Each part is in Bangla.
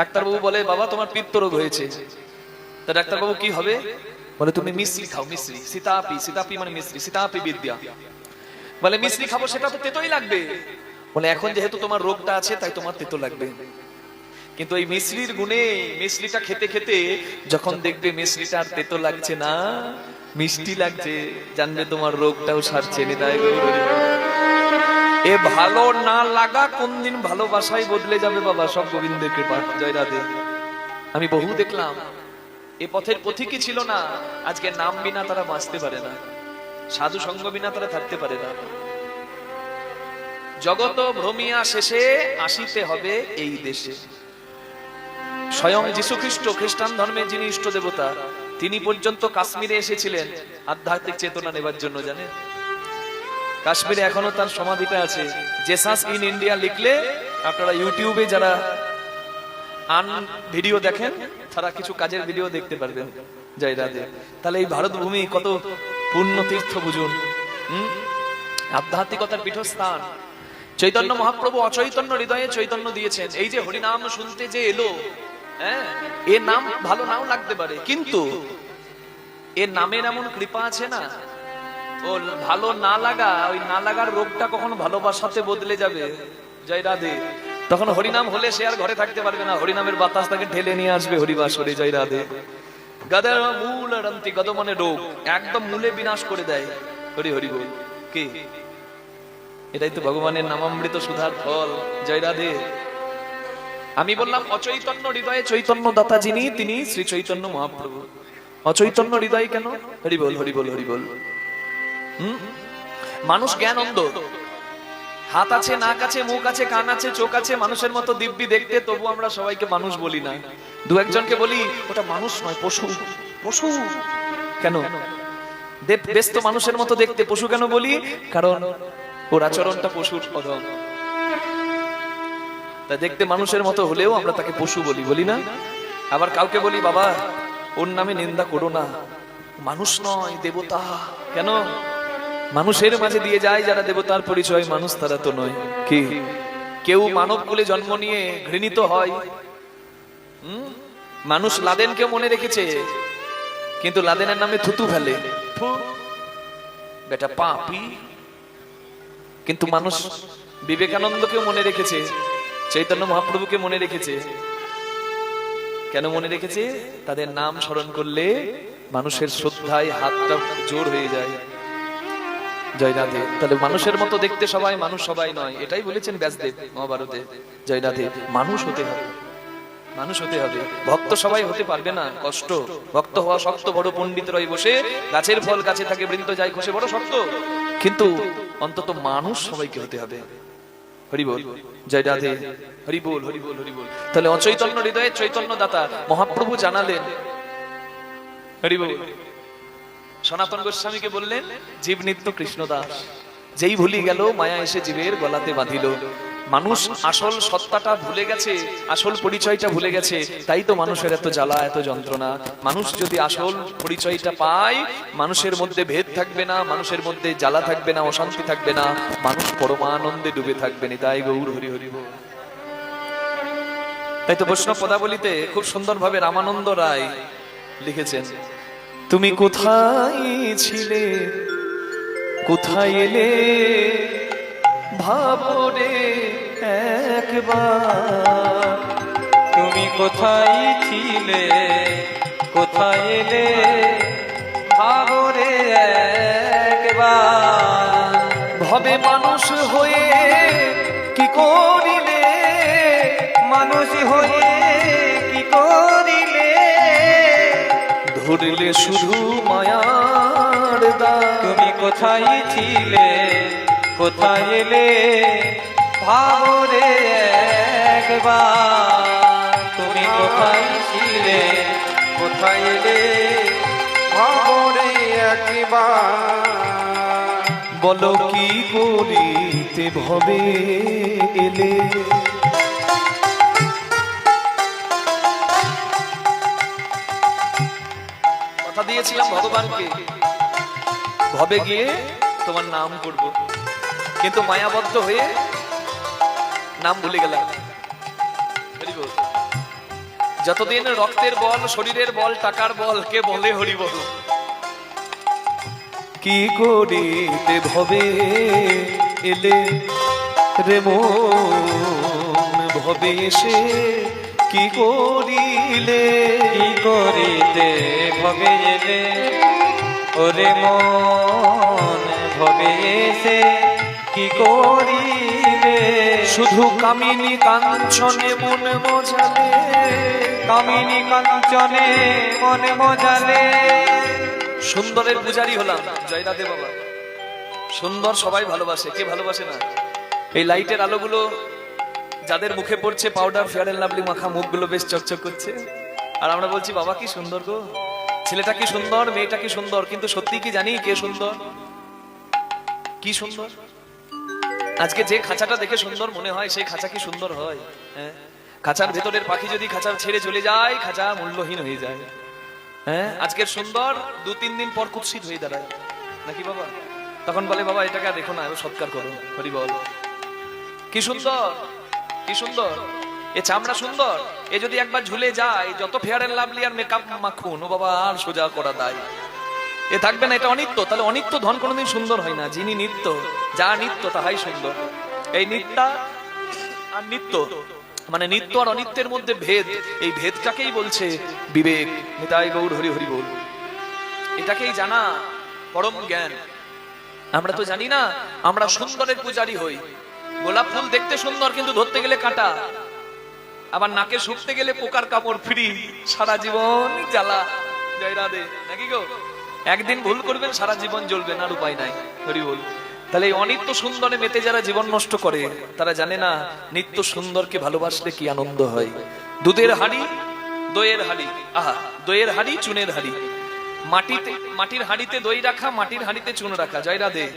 ডাক্তারবাবু বলে, বাবা, তোমার পিত্ত রোগ হয়েছে। তা ডাক্তারবাবু, কি হবে? বলে, তুমি মিশ্রি খাও মিশ্রি সীতাপি সীতাপি মানে মিশ্রি সীতাপি বিদ্যা। বলে মিশ্রি খাব, সেটা তো তেতোই লাগবে। বলে, এখন যেহেতু তোমার রোগটা আছে, তাই তোমার তেতো লাগবে। কিন্তু এই মিশ্রির গুণে মিশ্রিটা খেতে খেতে যখন দেখবে মিশ্রিটা আর তেতো লাগছে না, মিষ্টি লাগছে, জানবে তোমার রোগটাও সারছে, নিতাই বল। এ ভালো না লাগা কোন দিন ভালোবাসাই বদলে যাবে বাবা? সব গোবিন্দের কৃপা। জয় রাধে। আমি বহু দেখলাম, এ পথের পথিকই ছিল না। আজকে নাম বিনা তারা বাঁচতে পারে না। সাধু সঙ্গ বিনা তারা থাকতে পারে না। জগত ভ্রমিয়া শেষে আসিতে হবে এই দেশে। স্বয়ং যীশু খ্রিস্ট খ্রিস্টান ধর্মের যিনি ইষ্ট দেবতা, তিনি পর্যন্ত কাশ্মীরে এসেছিলেন। আধ্যাত্মিক চেতনা নেবার জন্য, জানেন? কাশ্মীরে এখনও তার সমাধিটা আছে। জেসাস ইন ইন্ডিয়া লিখলে আপনারা ইউটিউবে যারা আন ভিডিও দেখেন, তারা কিছু কাজের ভিডিও দেখতে পারবেন জয় রাধে তাহলে এই ভারত ভূমি কত পূর্ণ তীর্থ বুঝুন আধ্যাত্মিকতার পীঠস্থান। চৈতন্য মহাপ্রভু অচৈতন্য হৃদয়ে চৈতন্য দিয়েছেন। এই যে হরিনাম শুনতে যে এলো হ্যাঁ? এ নাম ভালো নাও লাগতে পারে, কিন্তু এর নামের এমন কৃপা আছে না? ও, ভালো না লাগা, ওই না লাগার রোগটা কখনো ভালোবাসাতে বদলে যাবে? জয় রাধে। তখন হরিনাম হলে সে আর ঘরে থাকতে পারবে না। হরিনামের বাতাস তাকে ঠেলে নিয়ে আসবে হরিবাসরে, জয় রাধে। গদের মূল রন্তি গদ মানে রোগ, একদম মূলে বিনাশ করে দেয়। হরি হরি বল। কি? এটাই তো ভগবানের নামামৃত সুধার ফল। জয় রাধে। আমি বললাম, অচৈতন্য হৃদয়ে চৈতন্য দাতা যিনি, তিনি শ্রী চৈতন্য মহাপ্রভু। অচৈতন্য হৃদয় কেন? হরি বল হরি বল হরি বল? মানুষ জ্ঞান অন্ধ হাত আছে, নাক আছে, মুখ আছে, কান আছে, চোখ আছে, মানুষের মতো দিব্যি দেখতে তবু আমরা সবাইকে মানুষ বলি না। দু একজনকে বলি, ওটা মানুষ নয়, পশু। পশু। কেন? বেশ মানুষের মতো দেখতে পশু কেন বলি? কারণ ওর আচরণটা পশুর অধম। তা দেখতে মানুষের মতো হলেও আমরা তাকে পশু বলি বলি না? আবার কাউকে বলি, বাবা, ওর নামে নিন্দা করো না। মানুষ নয়, দেবতা। কেন? মানুষের মাঝে দিয়ে যায় যারা দেবতার পরিচয় মানুষ তারা তো নয়। কি? কেউ মানব কুলে জন্ম নিয়ে ঘৃণিত হয়? মানুষ লাদেনকে মনে রেখেছে কিন্তু লাদেনের নামে থুতু ফেলে। বেটা পাপি। কিন্তু মানুষ বিবেকানন্দকেও মনে রেখেছে চৈতন্য মহাপ্রভুকে মনে রেখেছে। কেন মনে রেখেছে? তাদের নাম স্মরণ করলে মানুষের শ্রদ্ধায় হাতটা জোর হয়ে যায়। জয় রাধে তাহলে মানুষের মতো দেখতে সবাই, মানুষ সবাই নয়। এটাই বলেছেন ব্যাসদেব মহাভারতে। জয় রাধে মানুষ হতে হবে। মানুষ হতে হবে। ভক্ত সবাই হতে পারবে না, কষ্ট। ভক্ত হওয়া শক্ত, বড় পণ্ডিত রয় বসে গাছের ফল গাছে থাকে, বৃন্দ যায় খসে, বড় শক্ত। কিন্তু অন্তত মানুষ সবাইকে হতে হবে। হরি বল জয় রাধে হরি বল হরি বল হরি বল তাহলে অচৈতন্য হৃদয়ে চৈতন্য দাতা মহাপ্রভু জানালেন। হরি বল সনাতন গোস্বামীকে বললেন, জীব নিত্য কৃষ্ণদাস। যেই ভুলি গেল, মায়া এসে জীবের গলাতে বাঁধিল। মানুষ আসল সত্তাটা ভুলে গেছে, আসল পরিচয়টা ভুলে গেছে, তাই তো মানুষের এত জ্বালা, এত যন্ত্রণা। মানুষ যদি আসল পরিচয়টা পায়, মানুষের মধ্যে ভেদ থাকবে না, মানুষের মধ্যে জ্বালা থাকবে না, অশান্তি থাকবে না। মানুষ পরমানন্দে ডুবে থাকবে না, তাই গৌর হরি হরি তাই তো বৈষ্ণব পদাবলিতে খুব সুন্দরভাবে রামানন্দ রায় লিখেছেন তুমি কোথায় ছিলে? কোথায় এলে? ভাবরে একবার। তুমি কোথায় ছিলে? কোথায় এলে? ভাবরে একবার। ভবে মানুষ হয়ে কি করিলে? মানুষ হয়ে ধরিলে শুধু মায়ার দা তুমি কোথায় ছিলে? কোথায় এলে? ভাবরে একবার। তুমি কোথায় ছিলে? কোথায় এলে? ভাবরে একবার। বলো কি করিতে ভবে এলে? দিয়েছিলাম ভগবানকে। ভবে গিয়ে তোমার নাম করব। কিন্তু মায়াবদ্ধ হয়ে নাম ভুলে গেলাম। যতদিন রক্তের বল, শরীরের বল, টাকার বল, কে বলে হরি বল? কি করিতে ভবে এলে রে মন? ভবে এসে কি করিলে কি করিতে ভবে এলে ওরে মন ভবে এসে কি করিলে শুধু কামিনী কাঞ্চনে মন মজালে, কামিনী কাঞ্চনে মনে মজালে। সুন্দরের পূজারি হলাম জয়রাধে বাবা। সুন্দর সবাই ভালোবাসে, কে ভালোবাসে না? এই লাইটের আলোগুলো যাদের মুখে পড়ছে পাউডার ফেয়ার এন্ড লাভলি মাখা মুখগুলো বেশ চকচক করছে। আর আমরা বলছি, বাবা কি সুন্দর গো। ছেলেটা কি সুন্দর, মেয়েটা কি সুন্দর, কিন্তু সত্যি কি জানি কে সুন্দর? কি সুন্দর? আজকে যে খাঁচাটা দেখে সুন্দর মনে হয়, সেই খাঁচা কি সুন্দর হয় হ্যাঁ? খাঁচার ভেতরের পাখি যদি খাঁচা ছেড়ে চলে যায়, খাঁচা মূল্যহীন হয়ে যায় হ্যাঁ? আজকের সুন্দর দু তিন দিন পর কুৎসিত হয়ে দাঁড়ায়। নাকি বাবা? তখন বলে, বাবা, এটাকে দেখো না সৎকার করো। হরি বল। কি সুন্দর? কি সুন্দর? এ চামড়া সুন্দর। এ যদি একবার ঝুলে যায়, যত ফেয়ার এন্ড লাভলি আর মেকআপ মাখুন, ও বাবা, আর সোজা করা দায়। এ থাকবে না, এটা অনিত্য। তাহলে অনিত্য ধন কোনোদিন সুন্দর হয় না, যিনি নিত্য, যা নিত্য, তাহাই সুন্দর। এই নিত্যা আর নিত্য মানে নিত্য আর অনিত্যের মধ্যে ভেদ, এই ভেদটাকেই বলছে বিবেক। নিতাই গৌর হরি হরি বল। এটাকেই জানা পরম জ্ঞান। আমরা তো জানি না, আমরা সুন্দরের পূজারি হই। গোলাপ ফুল দেখতে সুন্দর, কিন্তু ধরতে গেলে কাঁটা। আবার নাকে শুকতে গেলে পোকার কাপড় ফ্রি। সারা জীবন জ্বালা। জয় রাধে। নাকি গো? একদিন ভুল করবেন, সারা জীবন জ্বলবেন আর উপায় নাই। হরি বল। তাহলে এই অনিত্য সুন্দরে মেতে যারা জীবন নষ্ট করে, তারা জানে না নিত্য সুন্দরকে ভালোবাসলে কি আনন্দ হয়। দুধের হাড়ি, দইয়ের হাড়ি। আহা, দইয়ের হাড়ি, চুনের হাড়ি। মাটিতে, মাটির হাড়িতে দই রাখা, মাটির হাড়িতে চুন রাখা। জয় রাধে।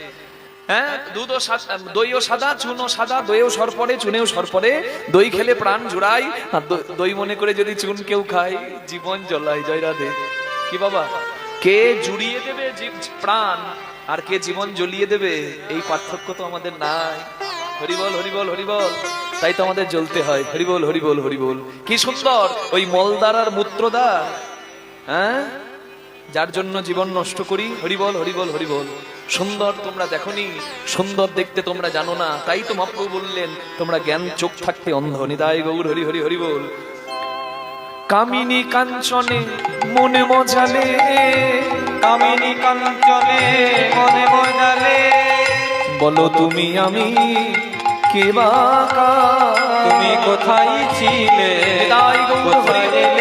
হ্যাঁ দুধ ও সা- দইও সাদা, চুনও সাদা, দইও সরপরে, চুনেও সরপরে। দই খেলে প্রাণ জুড়াই। আর দই মনে করে যদি চুন কেউ খায়, জীবন জ্বলাই, জয় রাধে। কি বাবা? কে জুড়িয়ে দেবে প্রাণ, আর কে জীবন জ্বলিয়ে দেবে, এই পার্থক্য তো আমাদের নাই। হরিবল হরিবল হরিবল। তাই তো আমাদের জ্বলতে হয়। হরিবল হরিবল হরিবল। কি সুন্দর, ওই মলদার আর মূত্রদা। হ্যাঁ? যার জন্য জীবন নষ্ট করি। হরিবল হরিবল হরিবল। সুন্দর তোমরা দেখনি, সুন্দর দেখতে তোমরা জানো না। তাই তো মহাপ্রভু বললেন, তোমরা জ্ঞান চোখ থাকতে অন্ধ। নিদায় গৌর, হরি হরি, হরিবল। কামিনী কাঞ্চনে, মনে মজালে। কামিনী কাঞ্চনে, মনে মজালে। বলো তুমি আমি কে বা তুমি কোথায় ছিলে? কোথায়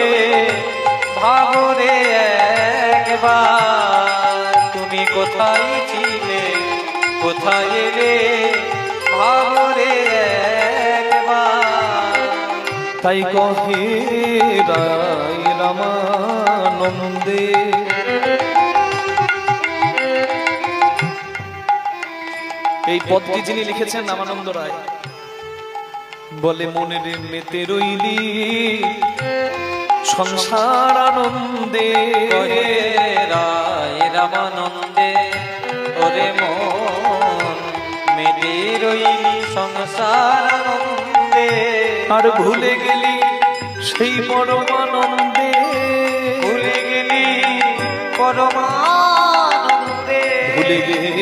তুমি কোথায় ছিলে? কোথায় এলে? ভাবরে তাই কহে রায় রামানন্দে। এই পদটি যিনি লিখেছেন রামানন্দ রায় বলে মনে রে মেতে রইলি সংসার আনন্দে রামানন্দে ওরে মন মেটে রইলি সংসার আনন্দে আর ভুলে গেলি সেই পরমানন্দে। ভুলে গেলি পরমানন্দে। ভুলে গেলি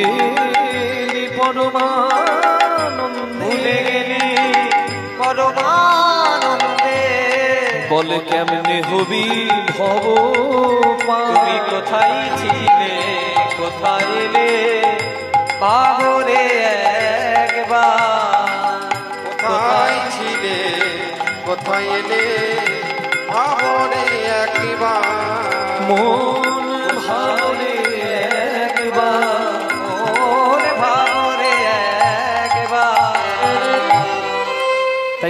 পরমানন্দে। ভুলে গেলি বলে কেমনে হবি ভব তুমি কোথায় ছিলে? কোথায় এলে? পাহরে একবার। কোথায় ছিলে? কোথায় এলে? পাহরে একবার। মন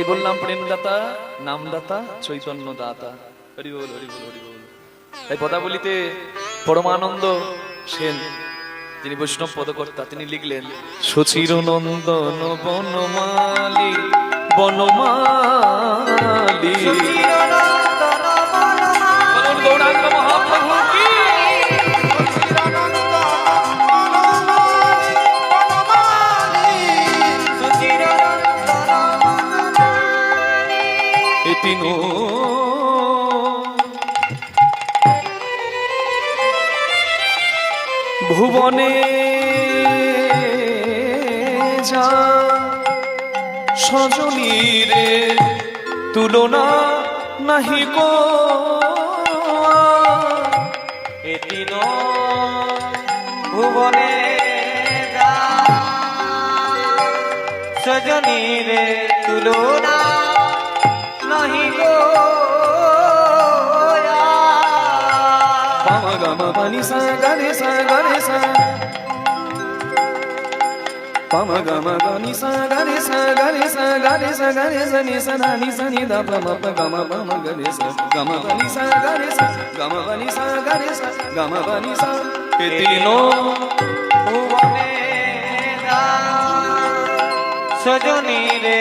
বললাম প্রেমদাতা নামদাতা চৈতন্য দাতা হরি বল হরি বল হরি বল। তাই পদাবলিতে পরমানন্দ সেন তিনি বৈষ্ণব পদকর্তা তিনি লিখলেন সচির নন্দন বনমালী। বনমালী। ভুবনে যা সজনীরে তুলনা নাহি গো এটি ভুবনে যা সজনীরে তুলনা গামা পানি সা গারে সা গারে সা পামা গামা গানি সা গারে সা গারে সা গারে সা গারে সা নি সা না নি সা নি দা পামা পা গামা পামা গারে সা গামা পানি সা গারে সা গামা পানি সা গারে সা গামা পানি সা এ তিনো ভুবনে যা সজনীরে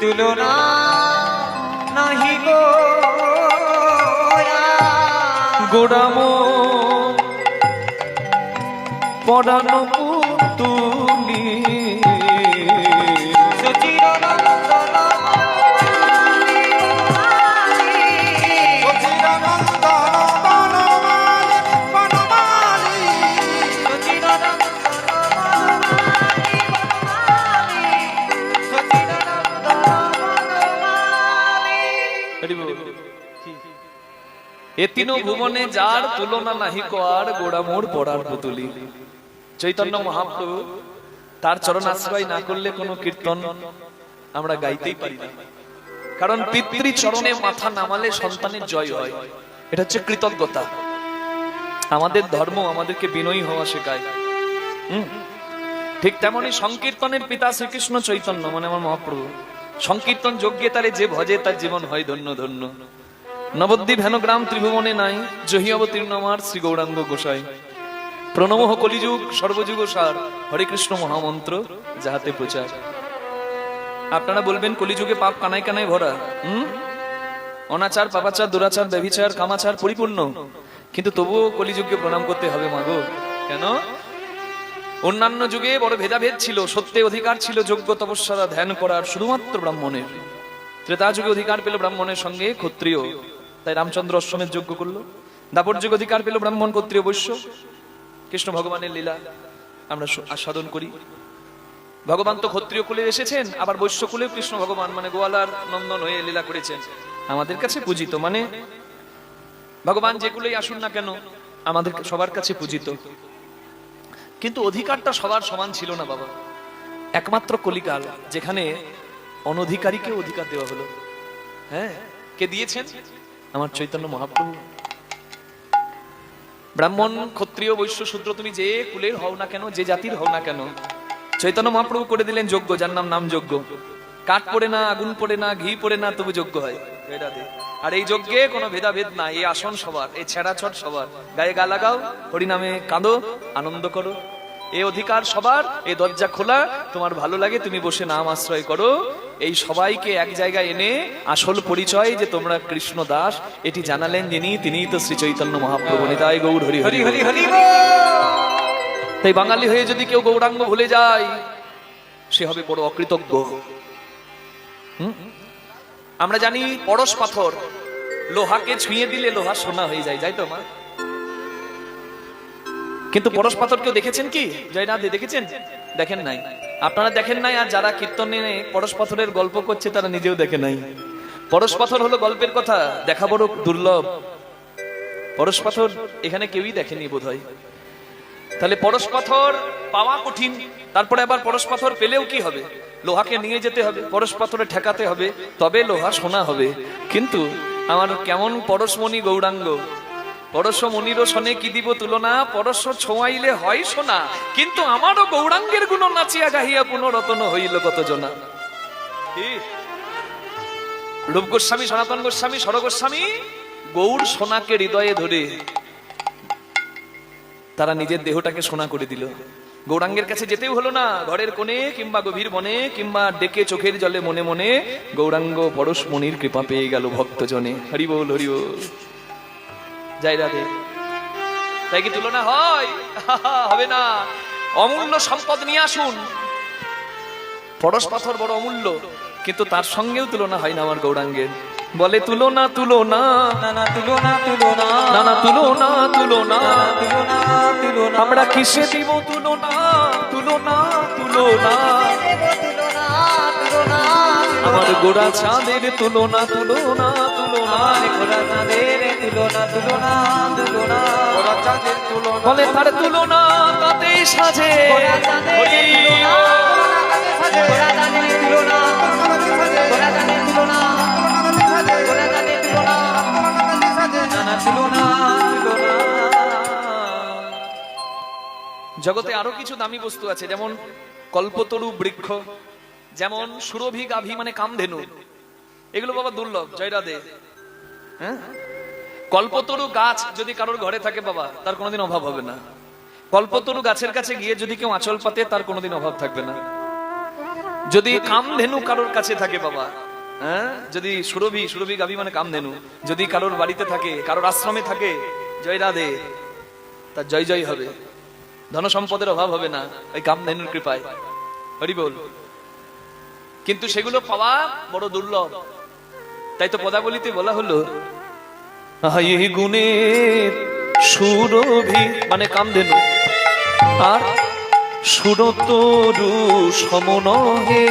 তুলনা নহি গো গোড়ামো পড়ানো যার তুলনা নাহি গোড়ামোর পড়ার পুতুলি। চৈতন্য মহাপ্রভু তার চরণ আশ্রয় না করলে কোনো কীর্তন আমরা গাইতেই পারি না। কারণ পিতৃ চরণে মাথা নামালে সন্তানের জয় হয়। এটা হচ্ছে কৃতজ্ঞতা। আমাদের ধর্ম আমাদেরকে বিনয়ী হওয়া শেখায়। ঠিক তেমনি সংকীর্তনের পিতা শ্রীকৃষ্ণ চৈতন্য মানে আমার মহাপ্রভু। সংকীর্তন যজ্ঞে তারে যে ভজে তার জীবন হয় ধন্য ধন্য। নবদ্বীপ হেনগ্রাম ত্রিভুবনে নাই জহি অবতীর্ণ আমার শ্রী গৌরাঙ্গ গোসাই। প্রণমহ কলিযুগ, সর্বযুগ সার, হরে কৃষ্ণ মহামন্ত্র, যাহাতে প্রচার। আপনারা বলবেন, কলিযুগে পাপ কানায় কানায় ভরা, হুম? অনাচার, পাপাচার, দুরাচার, ব্যভিচার, কামাচার পরিপূর্ণ। কিন্তু তবুও কলিযুগকে প্রণাম করতে হবে, মাগো। কেন? অন্যান্য যুগে বড় ভেদাভেদ ছিল, সত্যে অধিকার ছিল, যোগ্য তপস্যারা ধ্যান করার শুধুমাত্র ব্রাহ্মণের। ত্রেতা যুগে অধিকার পেল ব্রাহ্মণের সঙ্গে ক্ষত্রিয়। তাই রামচন্দ্র অশ্বমেধ যোগ্য করল। দাপর যুগে অধিকার পেল ব্রাহ্মণ ক্ষত্রিয় বৈশ্য কৃষ্ণ ভগবানের লীলা আমরা আস্বাদন করি। ভগবান তো ক্ষত্রিয় কুলে এসেছেন, আবার বৈশ্য কুলেও কৃষ্ণ ভগবান মানে গোয়ালার নন্দন হয়ে লীলা করেছেন। আমাদের কাছে পূজিত মানে ভগবান যে কুলেই আসুন না কেন, আমাদের সবার কাছে পূজিত। কিন্তু অধিকারটা সবার সমান ছিল না বাবা। একমাত্র কলিকাল, যেখানে অনধিকারীকে অধিকার দেওয়া হলো। হ্যাঁ কে দিয়েছেন? আমার চৈতন্য মহাপ্রভু। ব্রাহ্মণ, ক্ষত্রিয়, বৈশ্য, শূদ্র, তুমি যে কুলের হও না কেন, যে জাতির হও না কেন, চৈতন্য মহাপ্রভু করে দিলেন যোগ্য, যার নাম নাম যোগ্য। কাঠ পড়ে না, আগুন পড়ে না, ঘি পড়ে না, তবু যোগ্য হয়। আর এই যজ্ঞে কোনো ভেদাভেদ নাই, এই আসন সবার, এই ছেঁড়াছট সবার। গায়ে গা লাগাও, হরিনামে কাঁদো, আনন্দ করো। এ অধিকার সবার, এ দরজা খোলা, তোমার ভালো লাগে, তুমি বসে নাম আশ্রয় করো। এই সবাইকে এক জায়গায় এনে আসল পরিচয় যে তোমরা কৃষ্ণ দাস এটি জানালেন যিনি তিনিই তো শ্রী চৈতন্য মহাপ্রভু। নিতাই গৌর হরি হরি হরি হরি তাই বাঙালি হয়ে যদি কেউ গৌরাঙ্গ ভুলে যায় সে হবে বড় অকৃতজ্ঞ? আমরা জানি পরশ পাথর লোহাকে ছুঁয়ে দিলে লোহা সোনা হয়ে যায় যাই তো মা। কিন্তু পরশ পাথর কেউ দেখেছেন কি? জয়নাথ দেখেছেন? দেখেন নাই। আপনারা দেখেন নাই, আর যারা কীর্তনে পরশ পাথরের গল্প করছে, তারা নিজেও দেখে নাই। পরশ পাথর হলো গল্পের কথা, দেখা বড় দুর্লভ। পরশ পাথর এখানে কেউই দেখেনি বোধহয়। তাহলে পরশ পাথর পাওয়া কঠিন, তারপরে আবার পরশ পাথর পেলেও কি হবে? লোহাকে নিয়ে যেতে হবে, পরশ পাথরে ঠেকাতে হবে, তবে লোহা সোনা হবে। কিন্তু আমার কেমন পরশমণি গৌরাঙ্গ পরশ মনিরও শোনে কি দিব তুলনা? পরশ ছোঁয়াইলে হয় সোনা। কিন্তু আমারও গৌরাঙ্গের গুণ নাচিয়া গাহিয়া পুনরতন হইল কত জনা রূপ গোস্বামী, সনাতন গোস্বামী সর গোস্বামী, গৌর সোনাকে হৃদয়ে ধরে তারা নিজের দেহটাকে সোনা করে দিল। গৌরাঙ্গের কাছে যেতেও হলো না। ঘরের কোণে কিংবা গভীর বনে কিংবা ডেকে চোখের জলে মনে মনে গৌরাঙ্গ পরশ মনির কৃপা পেয়ে গেল ভক্তজনে। হরি বল হরি বল যাই রাধে। তাই কি তুলনা হয়? হবে না। অমূল্য সম্পদ নিয়ে আসুন। পরশ পাথর বড় অমূল্য, কিন্তু তার সঙ্গেও তুলনা হয় না আমার গৌরাঙ্গের। বলে, তুলনা তুলনা। না না তুলনা তুলনা না না তুলনা তুলনা তুলনা তুলনা। আমরা কিসে দিব তুলনা? তুলনা তুলনা। আমার গোড়া চাঁদের তুলনা তুলনা তুলনা। চাঁদের তুলনা তুলনা তুলনা। ওরা চাঁদের তুলনা। বলে তার তুলনা তাতে সাজে। তুলনা তুলনা। জগতে আরও কিছু দামি বস্তু আছে যেমন কল্পতরু বৃক্ষ। যেমন সুরভি গাভী মানে কামধেনু। এগুলো বাবা দুর্লভ জয়রাধে হ্যাঁ? কল্পতরু গাছ যদি কারোর ঘরে থাকে বাবা, তার কোনোদিন অভাব হবে না। কল্পতরু গাছের কাছে গিয়ে যদি কেউ আঁচল পাতে, তার কোনোদিন অভাব থাকবে না। যদি কামধেনু কারোর কাছে থাকে বাবা হ্যাঁ? যদি সুরভি সুরভি গাভী মানে কামধেনু। যদি কারোর বাড়িতে থাকে, কারোর আশ্রমে থাকে জয় রাধে তার জয় জয় হবে। ধন সম্পদের অভাব হবে না। ওই কামধেনুর কৃপায়। হরি বল। কিন্তু সেগুলো পাওয়া বড় দুর্লভ। তাই তো পদাবলিতে বলা হলো গুণের সুরভি মানে কামধেনু। আর সুরতরু সমনহে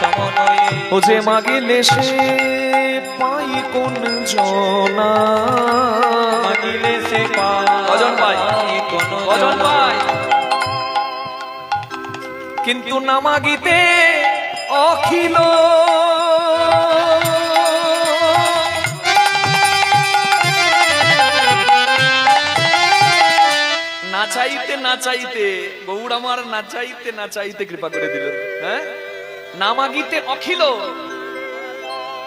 সমনয়ে ও যে মাগিলে সে পাই কোন জনা? মাগিলে সে অজন পাই। কোন ভজন পায়। কিন্তু না মাগিতে অখিল। নাচাইতে নাচাইতে গৌড় আমার নাচাইতে নাচাইতে কৃপা করে দিল। হ্যাঁ? না মাগিতে অখিল।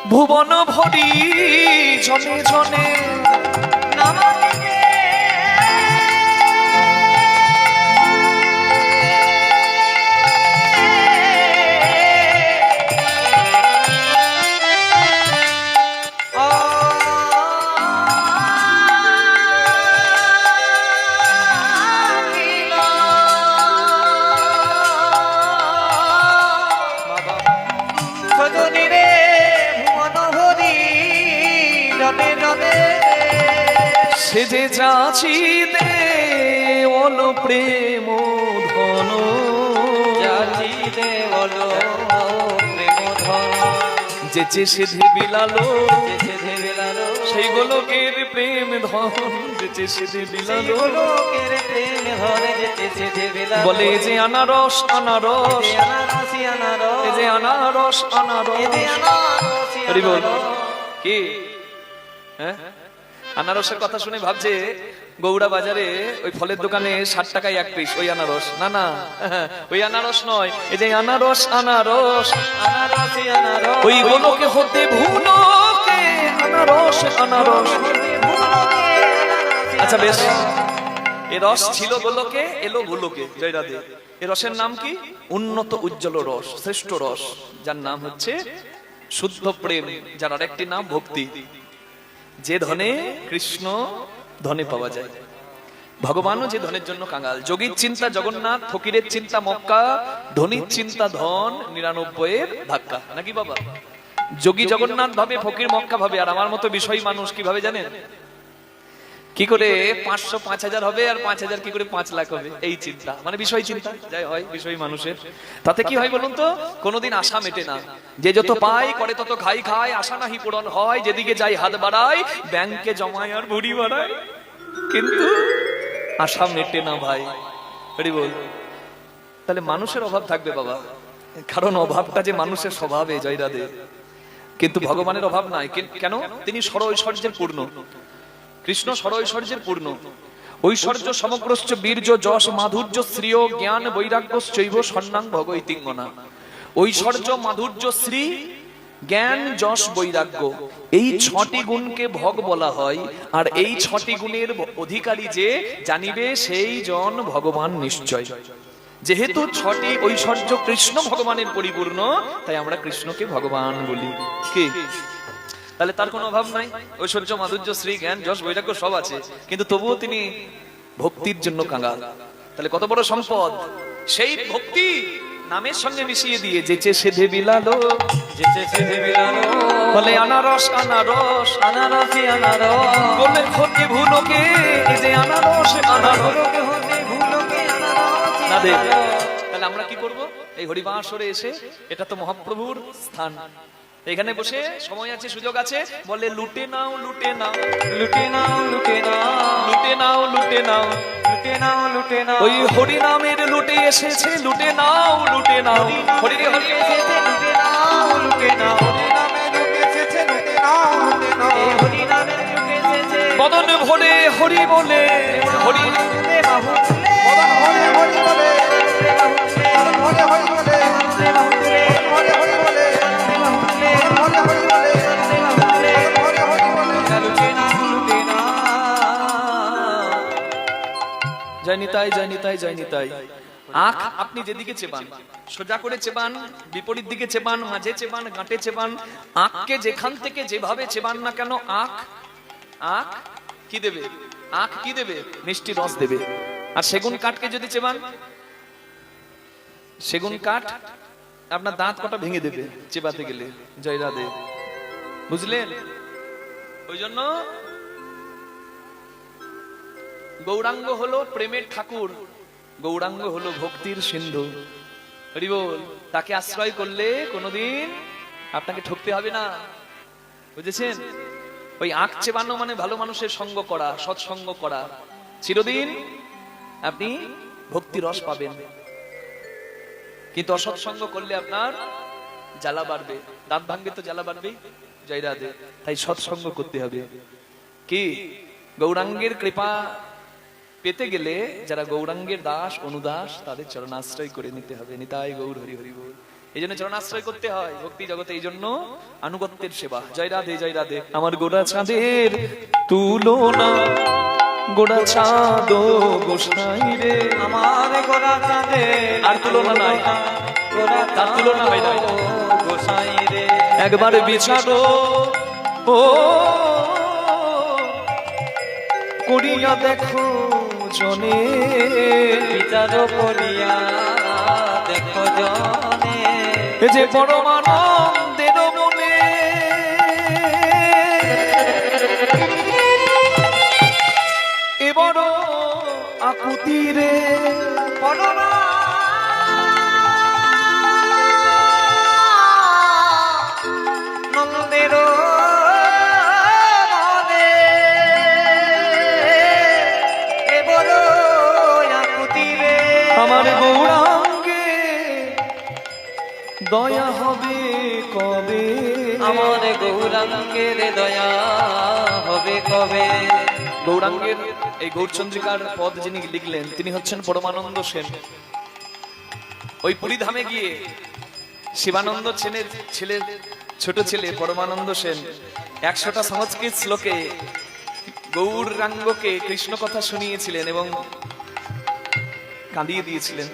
ভুবন ভরি জনে জনে সজনী সে যে যাচি দে ওল প্রেম ধন। জাতি দেবল প্রেম ধন। যেচে সে বিলালো যেছে ধেবেলালো সেই গোলকের প্রেম ধন। যেচে সে বিলালো লোকের প্রেম ধরে যেতে সে ধেবেলালো বলে যে আনারস আনারস। আনারসি আনারস। এ যে আনারস এ যে আনারস আনারসি আনারস। কি? হ্যাঁ? আনারসের কথা শুনে ভাবছে, গৌড়া বাজারে ওই ফলের দোকানে ষাট টাকায় এক পিস, ওই আনারস। না না, ওই আনারস নয়, এই যে আনারস আনারস। ওই হতে আনারস আনারস। আচ্ছা বেশ। এ রস ছিল গোলকে, এলো গোলকে জয় রাধে এ রসের নাম কি? উন্নত উজ্জ্বল রস, শ্রেষ্ঠ রস, যার নাম হচ্ছে শুদ্ধ প্রেম, যার আরেকটি নাম ভক্তি। যে ধনে কৃষ্ণ ধনে পাওয়া যায়। ভগবানও যে ধনের জন্য কাঙাল। যোগীর চিন্তা জগন্নাথ, ফকিরের চিন্তা মক্কা, ধনির চিন্তা ধন, নিরানব্বইয়ের ধাক্কা। নাকি বাবা? যোগী জগন্নাথ ভাবে, ফকির মক্কা ভাবে, আর আমার মতো বিষয় মানুষ কীভাবে জানেন? কি করে পাঁচশো পাঁচ হাজার হবে আর পাঁচ হাজার কি করে পাঁচ লাখ হবে? এই চিন্তা। মানে বিষয় চিন্তা। যাই হয়, বিষয় মানুষের। তাতে কি হয় বলুন তো? কোনোদিন আশা মেটে না। যে যত পায় করে তত খাই খায় আশা নাহি পূরণ হয়। যেদিকে যাই হাত বাড়ায় ব্যাংকে জমায় আর ভুড়ি বাড়ায়। কিন্তু আশা মেটে না ভাই। হরি বল। তাহলে মানুষের অভাব থাকবে বাবা। কারণ অভাবটা যে মানুষের স্বভাবে জয়রাধে কিন্তু ভগবানের অভাব নাই। কেন? তিনি সর ঐশ্বর্যের পূর্ণ। কৃষ্ণ সর ঐশ্বর্যের পূর্ণ। ঐশ্বর্য সমগ্রশ্চ বীর্য, যশ, মাধুর্য, শ্রীয়, জ্ঞান, বৈরাগ্য শৈব স্বর্ণাং ভগৈতিঙ্গনা ঐশ্বর্য, মাধুর্য, শ্রী, জ্ঞান, যশ, বৈরাগ্য। এই ছটি গুণকে ভগ বলা হয়, আর এই ছটি গুণের অধিকারী যে জানিবে সেই জন ভগবান নিশ্চয়। যেহেতু ছটি ঐশ্বর্য কৃষ্ণ ভগবানের পরিপূর্ণ, তাই আমরা কৃষ্ণকে ভগবান বলি। কি? তাহলে তার কোনো অভাব নাই। ঐশ্বর্য মাধুর্য শ্রী জ্ঞান যশ বৈরাগ্য সব আছে। কিন্তু তবুও তিনি ভক্তির জন্য কাঙ্গাল তাহলে কত বড় সম্পদ? সেই ভক্তি নামের সঙ্গে মিশিয়ে দিয়ে যেচে সেধে বিলালো যেতে সেধে বিলালো। বলে আনারস আনারস আনারসি আনারস। বলে খোকে ভুলোকে এই যে আনারস আনারস। না দে। আনারস। তাহলে আমরা কি করব? এই হরিবাসরে এসে এটা তো মহাপ্রভুর স্থান। এখানে বসে সময় আছে সুযোগ আছে? বলে লুটে নাও লুটে নাও। লুটে নাও লুটে নাও। লুটে নাও লুটে নাও। লুটে নাও লুটে নাও। ওই হরি নামের লুটে এসেছে লুটে নাও লুটে নাও। হরি রে হরি এসেছে লুটে নাও লুটে নাও। নামে লোক এসেছে লুটে নাও লুটে হরি নামের বদন ভরে হরি বলে। হরি বাহুতে মদন হরে হরি বলে। হরি বলে। জয় নিতাই জয় নিতাই জয় নিতাই আখ আপনি যেদিকে চেবান, সোজা করে চেবান, বিপরীত দিকে চেবান, মাঝে চেবান গাঁটে চেবান, আখকে যেখান থেকে যেভাবে চেবান না কেন, আখ আখ কি দেবে? আখ কি দেবে? মিষ্টি রস দেবে। আর সেগুন কাঠকে যদি চেপান সেগুন কাঠ আপনার দাঁত কটা ভেঙে দেবে চেপাতে গেলে জয় রাধে বুঝলেন? ওই জন্য গৌরাঙ্গ হলো প্রেমের ঠাকুর, গৌরাঙ্গ হলো ভক্তির সিন্ধু। হরি বল তাকে আশ্রয় করলে কোনোদিন আপনাকে ঠকতে হবে না। বুঝেছেন? ওই আঁক চেবানো মানে ভালো মানুষের সঙ্গ করা, সৎসঙ্গ করা। চিরদিন আপনি ভক্তি রস পাবেন। কিন্তু অসৎসঙ্গ করলে আপনার জ্বালা বাড়বে। দাঁত ভাঙবে তো জ্বালা বাড়বে জয় রাধে। তাই সৎসঙ্গ করতে হবে। কি? গৌরাঙ্গের কৃপা পেতে গেলে যারা গৌরাঙ্গের দাস অনুদাস তাদের চরণাশ্রয় করে নিতে হবে। নিতাই গৌর হরি হরি বল। এই জন্য চরণাশ্রয় করতে হয় ভক্তি জগতে। এই জন্য আনুগত্যের সেবা। জয় রাধে জয় রাধে। আমার গোড়া চাঁদের তুলনা গোড়া চাঁদ গোসাই রে। আমার গোরা চাঁদে আর তুলনা নাই। তার তুলনা হয় না। গোসাই রে। একবার বিচারো ও করিয়া দেখো জনে। বিচার করিয়া দেখো জনে। এ যে বড় মানন্দের মনে। এ বড় আকুতি রে পড়না আমার গৌরাঙ্গের দয়া হবে কবে গৌরাঙ্গের এই গৌরচন্দ্রিকার পদ যিনি লিখলেন, তিনি হচ্ছেন পরমানন্দ সেন ওই পুরীধামে গিয়ে শিবানন্দ সেনের ছেলে, ছোট ছেলে পরমানন্দ সেন একশোটা সংস্কৃত শ্লোকে গৌরাঙ্গকে কৃষ্ণ কথা শুনিয়েছিলেন এবং কাঁদিয়ে দিয়েছিলেন।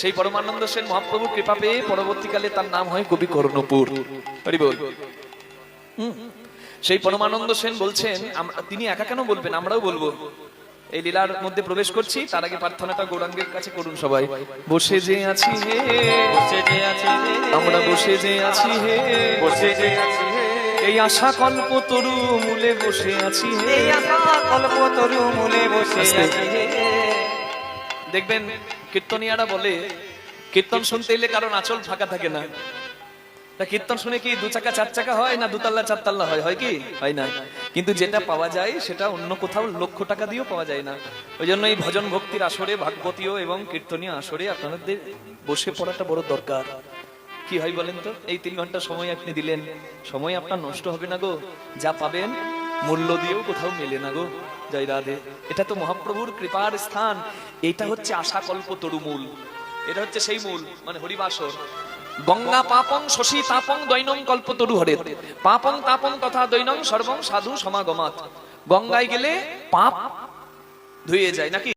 সেই পরমানন্দ সেন মহাপ্রভুর কৃপা পেয়ে পরবর্তীকালে তার নাম হয় কবি কর্ণপুর সেই পরমানন্দ সেন বলছেন তিনি একা কেন বলবেন? আমরাও বলব। এই লীলার মধ্যে প্রবেশ করছি তার আগে প্রার্থনাটা গৌরাঙ্গের কাছে করুন সবাই। বসে যে আছি হে। বসে যে আছে আমরা বসে যে আছি হে। বসে যে আছি হে। এই আশা কল্প তরু মূলে বসে আছি হে। এই আশা কল্প তরু মূলে বসে আছি হে। দেখবেন কীর্তনিয়ারা বলে, কীর্তন শুনতে এলে কারণ আচল ফাঁকা থাকে না। তা কীর্তন শুনে কি দু চাকা, চার চাকা হয় না দুতাল্লা চারতাল্লা হয়? হয় কি? হয় না। কিন্তু যেটা পাওয়া যায়, সেটা অন্য কোথাও লক্ষ টাকা দিয়েও পাওয়া যায় না। ওই জন্য এই ভজন ভক্তির আসরে, ভাগবতীয় এবং কীর্তনীয় আসরে আপনাদের বসে পড়াটা বড় দরকার। কি হয় বলেন তো? এই তিন ঘণ্টা সময় আপনি দিলেন, সময় আপনার নষ্ট হবে না গো। যা পাবেন, মূল্য দিয়েও কোথাও মেলে না গো। জয় রাধে এটা তো মহাপ্রভুর কৃপার স্থান। এটা হচ্ছে আশা কল্প তরুমূল এটা হচ্ছে সেই মূল মানে হরিবাসর। গঙ্গা পাপং শশী তাপং দৈনং কল্প তরু হরে পাপং তাপং তথা দৈনং সর্বং সাধু সমাগমাত। গঙ্গায় গেলে পাপ ধুয়ে যায়, নাকি?